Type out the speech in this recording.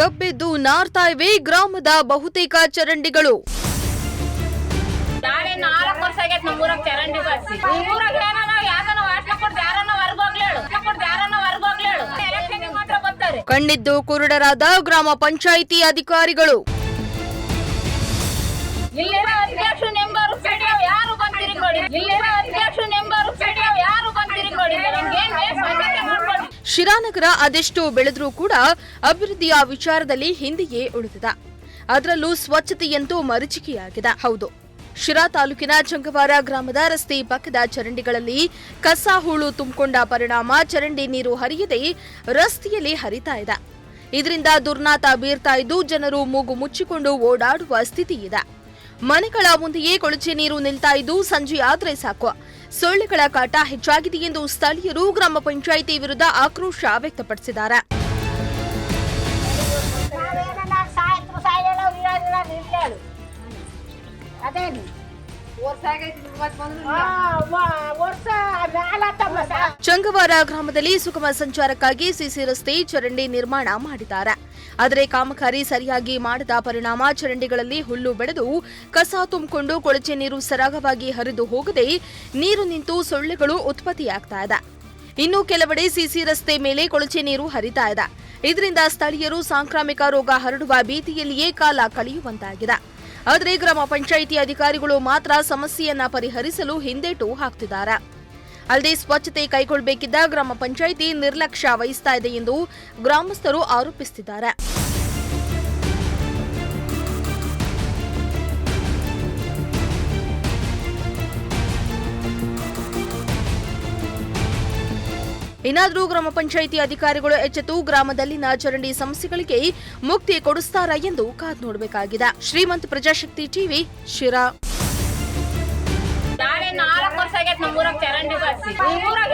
ಗಬ್ಬೆದ್ದು ನಾರ್ತಾ ಇವೆ ಗ್ರಾಮದ ಬಹುತೇಕ ಚರಂಡಿಗಳು. ನಾಳೆ ನಾಲ್ಕು ವರ್ಷ ಆಗೈತೆ ನಮ್ಮ ಚರಂಡಿ ಬರ್ಸಿ ಈ ಊರಾಗ ಏನೋ ಯಾಕನ ವಾಟ್ಲ ಕೊಡ್ದು ಯಾರನ್ನ ಹೊರಗೋಗ್ಲೇಳು ಕೊಡ್ದು ಯಾರನ್ನ ಹೊರಗೋಗ್ಲೇಳು ಎಲೆಕ್ಷನ್ ಮಾತ್ರ ಬರ್ತಾರೆ. ಕಣ್ಣಿದ್ದು ಕುರುಡರಾದ ಗ್ರಾಮ ಪಂಚಾಯಿತಿ ಅಧಿಕಾರಿಗಳು. ಇಲ್ಲಿರೋ ಅಧ್ಯಕ್ಷ ನೆಂಬರು ಯಾರು ಬಂದಿರಿ ನೋಡಿ ಇಲ್ಲಿರೋ ಅಧ್ಯಕ್ಷ ನೆಂಬರು ಸಿಡಿಯೋ ಯಾರು ಬಂದಿರಿ ನೋಡಿ ನಮ್ಗೇನ್ ಬೇಕು ಅದಕ್ಕೆ ನೋಡ್ಕೊಳ್ಳಿ ಶಿರಾನಗರ ಅದೆಷ್ಟು ಬೆಳೆದರೂ ಕೂಡ ಅಭಿವೃದ್ಧಿಯ ವಿಚಾರದಲ್ಲಿ ಹಿಂದೆಯೇ ಉಳಿದಿದೆ. ಅದರಲ್ಲೂ ಸ್ವಚ್ಛತೆಯಂತೂ ಮರೀಚಿಕೆಯಾಗಿದೆ. ಹೌದು. ಶಿರಾ ತಾಲೂಕಿನ ಚಂಗವಾರ ಗ್ರಾಮದ ರಸ್ತೆ ಪಕ್ಕದ ಚರಂಡಿಗಳಲ್ಲಿ ಕಸ ಹೂಳು ತುಂಬಿಕೊಂಡ ಪರಿಣಾಮ ಚರಂಡಿ ನೀರು ಹರಿಯದೆ ರಸ್ತೆಯಲ್ಲಿ ಹರಿತಾ ಇದೆ. ಇದರಿಂದ ದುರ್ನಾತ ಬೀರ್ತಾ ಇದ್ದು ಜನರು ಮೂಗು ಮುಚ್ಚಿಕೊಂಡು ಓಡಾಡುವ ಸ್ಥಿತಿ ಇದೆ. ಮನೆಗಳ ಮುಂದೆಯೇ ಕೊಳಚೆ ನೀರು ನಿಲ್ತಾ ಇದ್ದು ಸಂಜೆ ಆದ್ರೆ ಸಾಕು. ಸೊಳ್ಳೆಗಳ ಕಾಟ ಹೆಚ್ಚಾಗಿದೆ ಎಂದು ಸ್ಥಳೀಯರು ಗ್ರಾಮ ಪಂಚಾಯಿತಿ ವಿರುದ್ಧ ಆಕ್ರೋಶ ವ್ಯಕ್ತಪಡಿಸಿದ್ದಾರೆ. ನಾವೇನ ಚಂಗವಾರ ಗ್ರಾಮದಲ್ಲಿ ಸುಗಮ ಸಂಚಾರಕ್ಕಾಗಿ ಸಿಸಿ ರಸ್ತೆ ಚರಂಡಿ ನಿರ್ಮಾಣ ಮಾಡಿದ್ದಾರೆ. ಆದರೆ ಕಾಮಗಾರಿ ಸರಿಯಾಗಿ ಮಾಡದ ಪರಿಣಾಮ ಚರಂಡಿಗಳಲ್ಲಿ ಹುಲ್ಲು ಬೆಳೆದು ಕಸ ತುಂಬಿಕೊಂಡು ಕೊಳಚೆ ನೀರು ಸರಾಗವಾಗಿ ಹರಿದು ಹೋಗದೆ ನೀರು ನಿಂತು ಸೊಳ್ಳೆಗಳು ಉತ್ಪತ್ತಿಯಾಗ್ತಾ ಇದೆ. ಇನ್ನು ಕೆಲವೆಡೆ ಸಿಸಿ ರಸ್ತೆ ಮೇಲೆ ಕೊಳಚೆ ನೀರು ಹರಿತಾ ಇದೆ. ಇದರಿಂದ ಸ್ಥಳೀಯರು ಸಾಂಕ್ರಾಮಿಕ ರೋಗ ಹರಡುವ ಭೀತಿಯಲ್ಲಿಯೇ ಕಾಲ ಕಳೆಯುವಂತಾಗಿದೆ. ಆದರೆ ಗ್ರಾಮ ಪಂಚಾಯಿತಿ ಅಧಿಕಾರಿಗಳು ಮಾತ್ರ ಸಮಸ್ಯೆಯನ್ನ ಪರಿಹರಿಸಲು ಹಿಂದೇಟು ಹಾಕ್ತಿದ್ದಾರೆ. ಅಲ್ಲದೆ ಸ್ವಚ್ಛತೆ ಕೈಗೊಳ್ಳಬೇಕಿದ್ದ ಗ್ರಾಮ ಪಂಚಾಯಿತಿ ನಿರ್ಲಕ್ಷ್ಯ ವಹಿಸ್ತಾ ಇದೆ ಎಂದು ಗ್ರಾಮಸ್ಥರು ಆರೋಪಿಸುತ್ತಿದ್ದಾರೆ ಇನ್ನಾದರೂ ಗ್ರಾಮ ಪಂಚಾಯಿತಿ ಅಧಿಕಾರಿಗಳು ಎಚ್ಚೆತ್ತು ಗ್ರಾಮದಲ್ಲಿನ ಚರಂಡಿ ಸಮಸ್ಯೆಗಳಿಗೆ ಮುಕ್ತಿ ಕೊಡಿಸ್ತಾರಾ ಎಂದು ಕಾದು ನೋಡಬೇಕಾಗಿದೆ. ಶ್ರೀಮಂತ್ ಪ್ರಜಾಶಕ್ತಿ ಟಿವಿ, ಶಿರಾ. ನಾಳೆ ನಾಲ್ಕು ವರ್ಷ ಆಗೈತೆ ನಮ್ಮೂರಾಗ ಚರಂಡಿ ಬಸ್ ಊರಾಗ